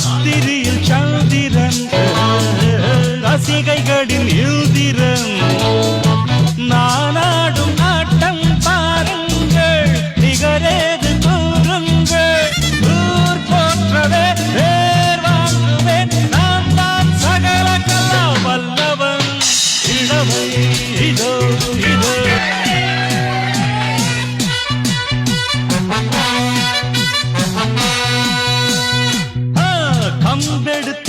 ராத்திரியில் சந்திரன் ரசிகைகளின் இந்திரன்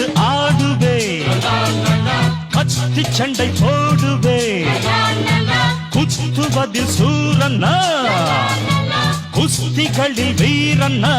எடுத்து ஆடுவே கத்தி சண்டை போடுவே குத்துவதில் சூரண்ணா குஸ்திகளில் வீரண்ணா